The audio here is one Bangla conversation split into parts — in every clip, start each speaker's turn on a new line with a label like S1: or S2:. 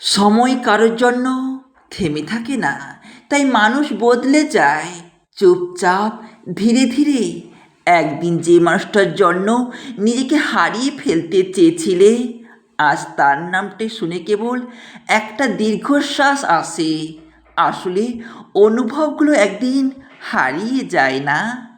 S1: সময় কারোর জন্য থেমে থাকে না। তাই মানুষ বদলে যায়। চুপচাপ, ধীরে ধীরে একদিন যে মানুষটার জন্য নিজেকে হারিয়ে ফেলতে চেয়েছিলে, আজ তার নামটি শুনে কেবল একটা দীর্ঘশ্বাস আসে। আসলে অনুভবগুলো একদিন হারিয়ে যায় না।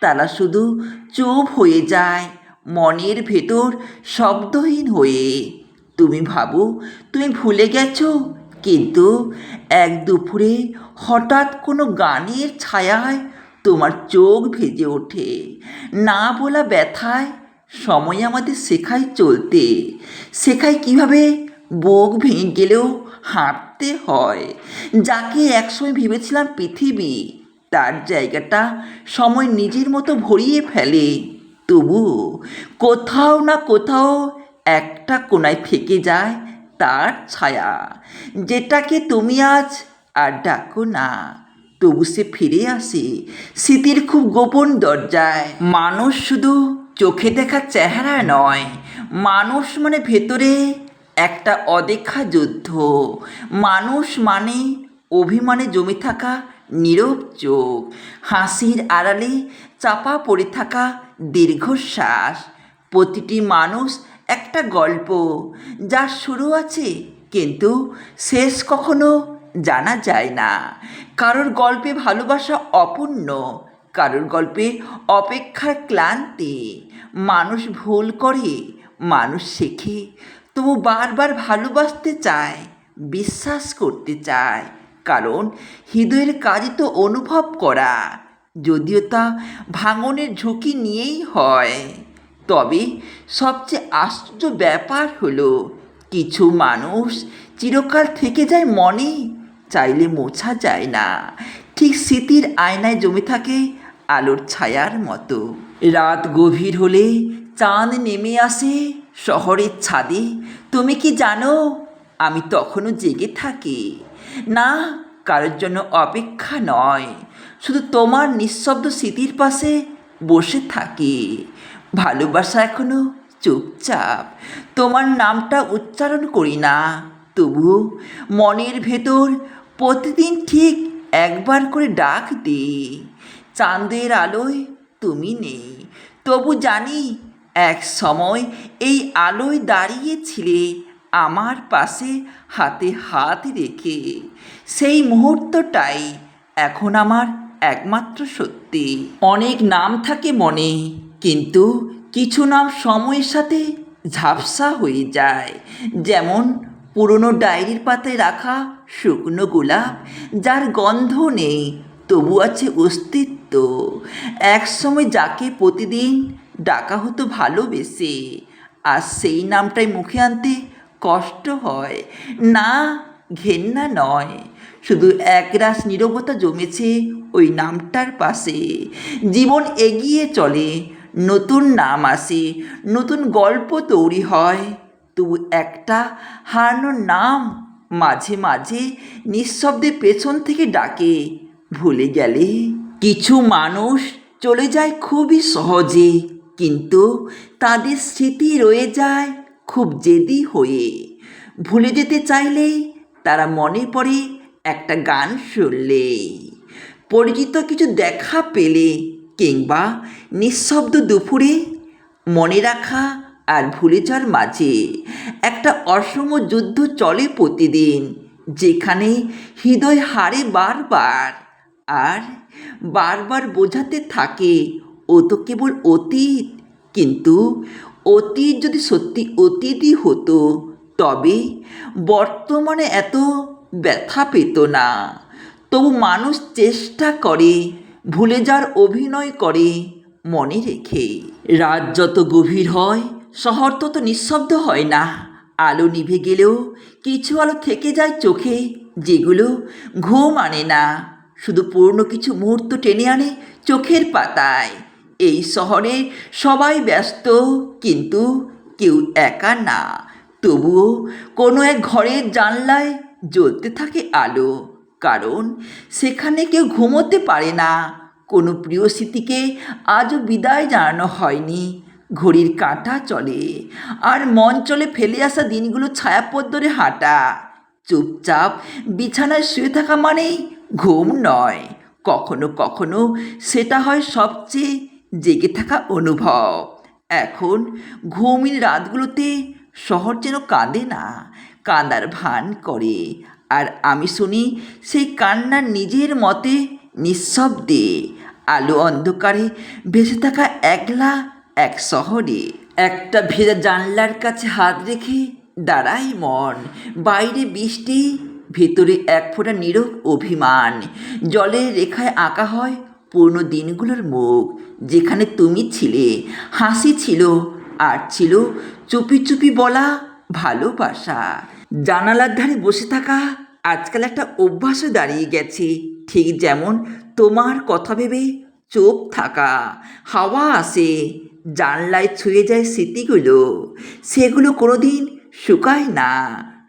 S1: তারা শুধু চুপ হয়ে যায়, মনের ভেতর শব্দহীন হয়ে। তুমি ভাবো, তুমি ভুলে গেছো? কিন্তু এক দুপুরে হঠাৎ কোনো গানের ছায়ায় তোমার চোখ ভেজে ওঠে। না বলা ব্যথায় সময় আমাদের শেখায় চলতে। শেখায় কীভাবে? বুক ভেঙে গেলেও হাঁটতে হয়। যাকে একসময় ভেবেছিলাম পৃথিবী, তার জায়গাটা সময় নিজের মতো ভরিয়ে ফেলে। তবু কোথাও না কোথাও একটা কোনায় থেকে যায় তার ছায়া। যেটাকে তুমি আজ আর ডাকো না। তবু সে ফিরে আসে স্মৃতির খুব গোপন দরজায়। মানুষ শুধু চোখে দেখা চেহারা নয়, মানুষ মানে ভেতরে একটা অদেখা যুদ্ধ। মানুষ মানে অভিমানে জমে থাকা নীরব চোখ, হাসির আড়ালে চাপা পড়ে থাকা দীর্ঘশ্বাস। প্রতিটি মানুষ একটা গল্প যার শুরু আছে কিন্তু শেষ কখনো জানা যায় না। কারোর গল্পে ভালোবাসা অপূর্ণ, কারোর গল্পে অপেক্ষার ক্লান্তি। মানুষ ভুল করে, মানুষ শেখে, তবু বারবার ভালোবাসতে চায়, বিশ্বাস করতে চায়। কারণ হৃদয়ের কাজই তো অনুভব করা, যদিও তা ভাঙনের ঝুঁকি নিয়েই হয়। তবে সবচেয়ে আশ্চর্য ব্যাপার হলো, কিছু মানুষ চিরকাল থেকে যায় মনে, চাইলে মোছা যায় না। ঠিক স্মৃতির আয়নায় জমে থাকে আলোর ছায়ার মতো। রাত গভীর হলে চাঁদ নেমে আসে শহরের ছাদে। তুমি কি জানো, আমি তখনও জেগে থাকি। না, কারোর জন্য অপেক্ষা নয়। শুধু তোমার নিঃশব্দ স্মৃতির পাশে বসে থাকি। ভালোবাসা এখনও চুপচাপ। তোমার নামটা উচ্চারণ করি না। তবু মনের ভেতর প্রতিদিন ঠিক একবার করে ডাক দিই। চাঁদের আলোয় তুমি নেই। তবু জানি এক সময় এই আলোয় দাঁড়িয়েছিলে আমার পাশে হাতে হাত রেখে। সেই মুহূর্তটাই এখন আমার একমাত্র সত্যি। অনেক নাম থাকে মনে। কিন্তু কিছু নাম সময়ের সাথে ঝাপসা হয়ে যায়। যেমন পুরনো ডায়েরির পাতায় রাখা শুকনো গোলাপ, যার গন্ধ নেই, তবু আছে অস্তিত্ব। একসময় যাকে প্রতিদিন ডাকা হতো ভালোবেসে, আর সেই নামটাই মুখে আনতে কষ্ট হয়। না, ঘেন্না নয়, শুধু একরাশ নীরবতা জমেছে ওই নামটার পাশে। জীবন এগিয়ে চলে নতুন নাম আসে, নতুন গল্প তৈরি হয়। তবু একটা হারানোর নাম মাঝে মাঝে নিঃশব্দে পেছন থেকে ডাকে। ভুলে গেলে কিছু মানুষ চলে যায় খুবই সহজে, কিন্তু তাদের স্মৃতি রয়ে যায় খুব জেদি হয়ে। ভুলে যেতে চাইলেই তারা মনে পড়ে একটা গান শুনলে। পরিচিত কিছু দেখা পেলে কিংবা নিঃশব্দ দুপুরে মনে রাখা আর ভুলে যাওয়ার মাঝে একটা অসম যুদ্ধ চলে প্রতিদিন, যেখানে হৃদয় হারে বারবার আর বারবার বোঝাতে থাকে, ও তো কেবল অতীত। কিন্তু অতীত যদি সত্যি অতীতই হতো, তবে বর্তমানে এত ব্যথা পেত না। তবু মানুষ চেষ্টা করে ভুলে যাওয়ার অভিনয় করে, মনে রেখে। রাত যত গভীর হয়, শহর তত নিঃশব্দ হয় না। আলো নিভে গেলেও কিছু আলো থেকে যায় চোখে, যেগুলো ঘুম আনে না। শুধু পুরনো কিছু মুহূর্ত টেনে আনে চোখের পাতায়। এই শহরে সবাই ব্যস্ত, কিন্তু কেউ একা না। তবুও কোনো এক ঘরের জানলায় জ্বলতে থাকে আলো। কারণ সেখানে কেউ ঘুমোতে পারে না। কোনো প্রিয় স্মৃতিকে আজও বিদায় জানানো হয়নি। ঘড়ির কাঁটা চলে আর মন চলে ফেলে আসা দিনগুলো ছায়াপথ ধরে হাঁটা। চুপচাপ বিছানায় শুয়ে থাকা মানেই ঘুম নয়। কখনো কখনো সেটা হয় সবচেয়ে জেগে থাকা অনুভব। এখন ঘুমিন রাতগুলোতে শহর যেন কাঁদে না কাঁদার ভান করে। আর আমি শুনি সেই কান্নার নিজের মতে নিঃশব্দে। আলো অন্ধকারে ভেসে থাকা একলা এক শহরে। একটা ভেজা জানলার কাছে হাত রেখে দাঁড়াই মন। বাইরে বৃষ্টি, ভেতরে এক ফোঁটা নীরব অভিমান। জলের রেখায় আঁকা হয় পুরনো দিনগুলোর মুখ, যেখানে তুমি ছিলে। হাসি ছিল, আর ছিল চুপি চুপি বলা ভালোবাসা। জানালার ধারে বসে থাকা আজকাল একটা অভ্যাসও দাঁড়িয়ে গেছে। ঠিক যেমন তোমার কথা ভেবে চুপ থাকা, হাওয়া আসে, জানলায় ছুঁয়ে যায় স্মৃতিগুলো। সেগুলো কোনো দিন শুকায় না,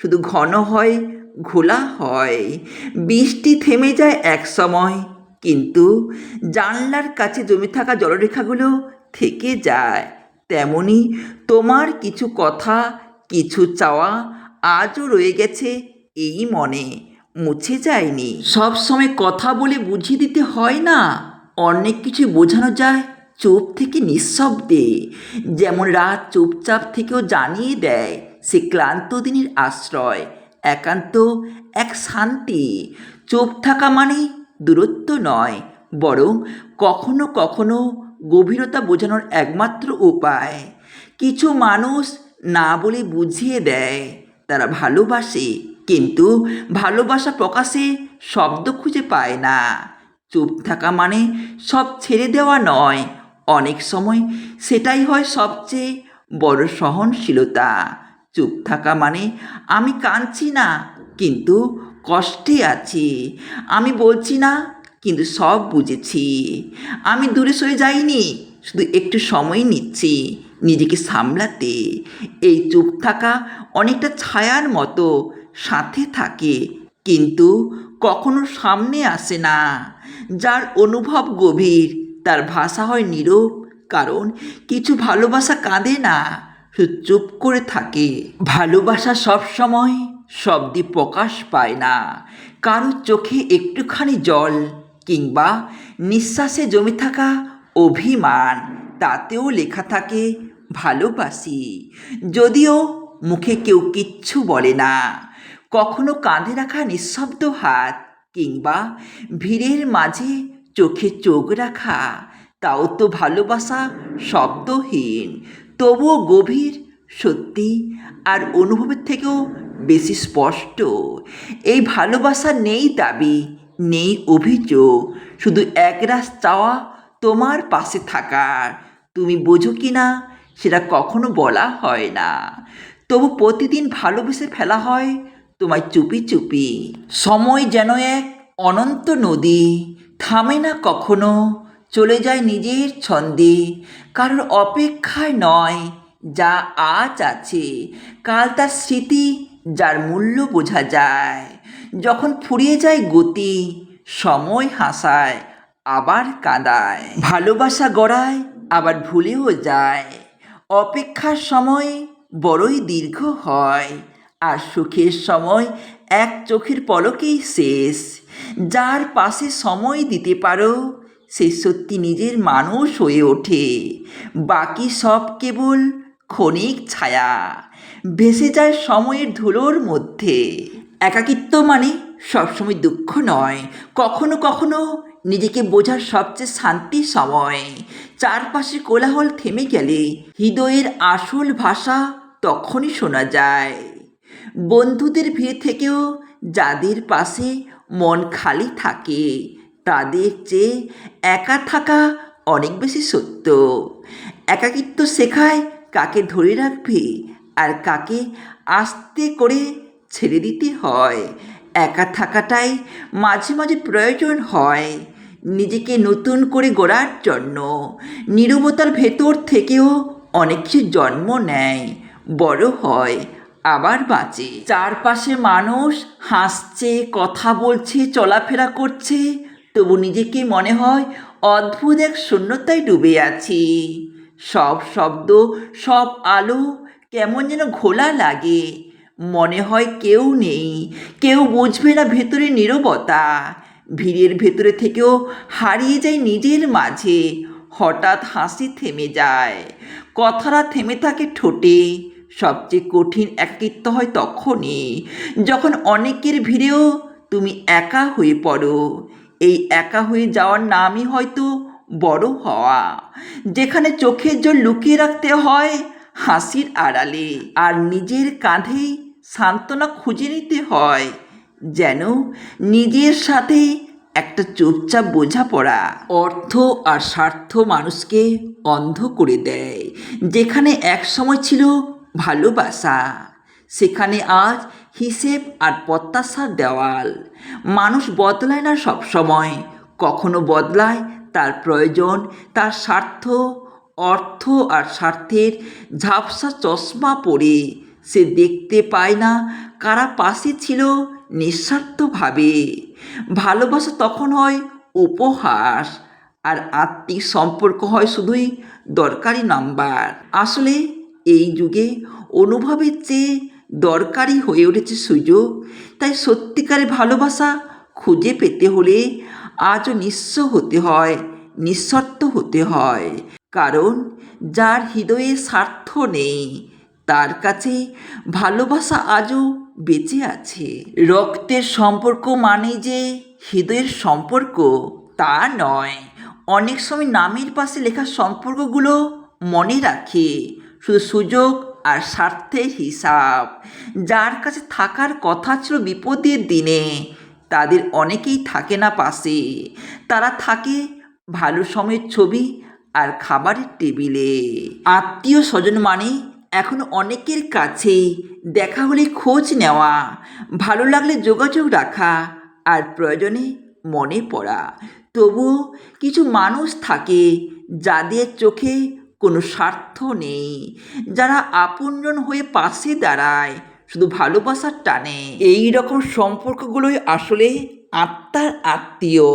S1: শুধু ঘন হয়, ঘোলা হয়। বৃষ্টি থেমে যায় এক সময়, কিন্তু জানলার কাছে জমে থাকা জলরেখাগুলো থেকে যায়। তেমনি তোমার কিছু কথা, কিছু চাওয়া আজও রয়ে গেছে এই মনে মুছে যায়নি। সব সময় কথা বলে বুঝিয়ে দিতে হয় না। অনেক কিছু বোঝানো যায় চুপ থেকে নিঃশব্দে। যেমন রাত চুপচাপ থেকেও জানিয়ে দেয় সে ক্লান্ত দিনের আশ্রয়, একান্ত, এক শান্তি। চুপ থাকা মানে দূরত্ব নয়, বরং কখনো কখনো গভীরতা বোঝানোর একমাত্র উপায়। কিছু মানুষ না বলে বুঝিয়ে দেয়, তারা ভালোবাসে কিন্তু ভালোবাসা প্রকাশে শব্দ খুঁজে পায় না। চুপ থাকা মানে সব ছেড়ে দেওয়া নয়। অনেক সময় সেটাই হয় সবচেয়ে বড় সহনশীলতা। চুপ থাকা মানে আমি কাঁদছি না, কিন্তু কষ্টে আছি। আমি বলছি না, কিন্তু সব বুঝেছি। আমি দূরে সরে যাইনি, শুধু একটু সময় নিচ্ছি নিজেকে সামলাতে। এই চুপ থাকা অনেকটা ছায়ার মতো সাথে থাকে। কিন্তু কখনো সামনে আসে না। যার অনুভব গভীর, তার ভাষা হয় নীরব, কারণ কিছু ভালোবাসা কাঁদে না চুপ করে থাকে। ভালোবাসা সবসময় শব্দে প্রকাশ পায় না। কারও চোখে একটুখানি জল কিংবা নিঃশ্বাসে জমে থাকা অভিমান, তাতেও লেখা থাকে, ভালোবাসি। যদিও মুখে কেউ কিচ্ছু বলে না। কখনো কাঁধে রাখা নিঃশব্দ হাত কিংবা ভিড়ের মাঝে চোখে চোখ রাখা, তাও তো ভালোবাসা শব্দহীন। তবুও গভীর, সত্যি আর অনুভবের থেকেও বেশি স্পষ্ট। এই ভালোবাসা নেই দাবি, নেই অভিযোগ, শুধু একরাশ চাওয়া তোমার পাশে থাকার। তুমি বোঝো কি না সেটা কখনো বলা হয় না। তবু প্রতিদিন ভালোবেসে ফেলা হয় তোমায় চুপি চুপি। সময় যেন এক অনন্ত নদী, থামে না কখনো, চলে যায় নিজের ছন্দে। কারোর অপেক্ষায় নয় যা আজ আছে, কাল তার স্মৃতি যার মূল্য বোঝা যায়। যখন ফুরিয়ে যায় গতি, সময় হাসায়, আবার কাঁদায়। ভালোবাসা গড়ায়, আবার ভুলেও যায়। অপেক্ষার সময় বড়ই দীর্ঘ হয়, আর সুখের সময় এক চোখের পলকেই শেষ। যার পাশে সময় দিতে পারো, সে সত্যি নিজের মানুষ হয়ে ওঠে। বাকি সব কেবল ক্ষণিক ছায়া, ভেসে যায় সময়ের ধুলোর মধ্যে। একাকিত্ব মানে সবসময় দুঃখ নয়, কখনো কখনো নিজেকে বোঝার সবচেয়ে শান্তির সময়। চারপাশে কোলাহল থেমে গেলে হৃদয়ের আসল ভাষা তখনই শোনা যায়, বন্ধুদের ভিড় থেকেও যাদের পাশে মন খালি থাকে, তাদের চেয়ে একা থাকা অনেক বেশি সত্য। একাকিত্ব শেখায় কাকে ধরে রাখবে আর কাকে আস্তে করে ছেড়ে দিতে হয়। একা থাকাটাই মাঝে মাঝে প্রয়োজন হয়, নিজেকে নতুন করে গড়ার জন্য। নীরবতার ভেতর থেকেও অনেক কিছু জন্ম নেয়। বড় হয়, আবার বাঁচে। চারপাশে মানুষ হাসছে, কথা বলছে, চলাফেরা করছে, তবু নিজেকে মনে হয় অদ্ভুত এক শূন্যতায় ডুবে আছি। সব শব্দ, সব আলো কেমন যেন ঘোলা লাগে। মনে হয় কেউ নেই, কেউ বুঝবে না ভেতরে নীরবতা। ভিড়ের ভেতরে থেকেও হারিয়ে যায় নিজের মাঝে। হঠাৎ হাসি থেমে যায় কথাটা থেমে থাকে ঠোঁটে। সবচেয়ে কঠিন একাকিত্ব হয় তখনই, যখন অনেকের ভিড়েও তুমি একা হয়ে পড়ো। এই একা হয়ে যাওয়ার নামই হয়তো বড় হওয়া, যেখানে চোখের জল লুকিয়ে রাখতে হয় হাসির আড়ালে। আর নিজের কাঁধেই সান্ত্বনা খুঁজে নিতে হয়, যেন নিজের সাথে একটা চুপচাপ বোঝাপড়া অর্থ আর স্বার্থ মানুষকে অন্ধ করে দেয়, যেখানে এক সময় ছিল ভালোবাসা। সেখানে আজ হিসেব আর প্রত্যাশার দেওয়াল। মানুষ বদলায় না সব সময় কখনো বদলায় তার প্রয়োজন, তার স্বার্থ, অর্থ আর স্বার্থের ঝাপসা চশমা পরে। সে দেখতে পায় না কারা পাশে ছিল নিঃস্বার্থভাবে। ভালোবাসা তখন হয় উপহাস আর আত্মিক সম্পর্ক হয় শুধুই দরকারি নাম্বার। আসলে এই যুগে অনুভবের চেয়ে দরকারি হয়ে উঠেছে সুযোগ। তাই সত্যিকারের ভালোবাসা খুঁজে পেতে হলে আজও নিঃস্ব হতে হয়, নিঃশর্ত হতে হয়। কারণ যার হৃদয়ে স্বার্থ নেই, তার কাছে ভালোবাসা আজও বেঁচে আছে। রক্তের সম্পর্ক মানে যে হৃদয়ের সম্পর্ক, তা নয়। অনেক সময় নামের পাশে লেখা সম্পর্কগুলো মনে রাখে। শুধু সুযোগ আর স্বার্থের হিসাব। যার কাছে থাকার কথা ছিল বিপদের দিনে, তাদের অনেকেই থাকে না পাশে। তারা থাকে ভালো সময়ের ছবি আর খাবারের টেবিলে। আত্মীয় স্বজন মানে এখন অনেকের কাছে দেখা হলে খোঁজ নেওয়া, ভালো লাগলে যোগাযোগ রাখা আর প্রয়োজনে মনে পড়া। তবুও কিছু মানুষ থাকে যাদের চোখে কোনো স্বার্থ নেই। যারা আপনজন হয়ে পাশে দাঁড়ায়, শুধু ভালোবাসার টানে। এই রকম সম্পর্কগুলোই আসলে আত্মার আত্মীয়।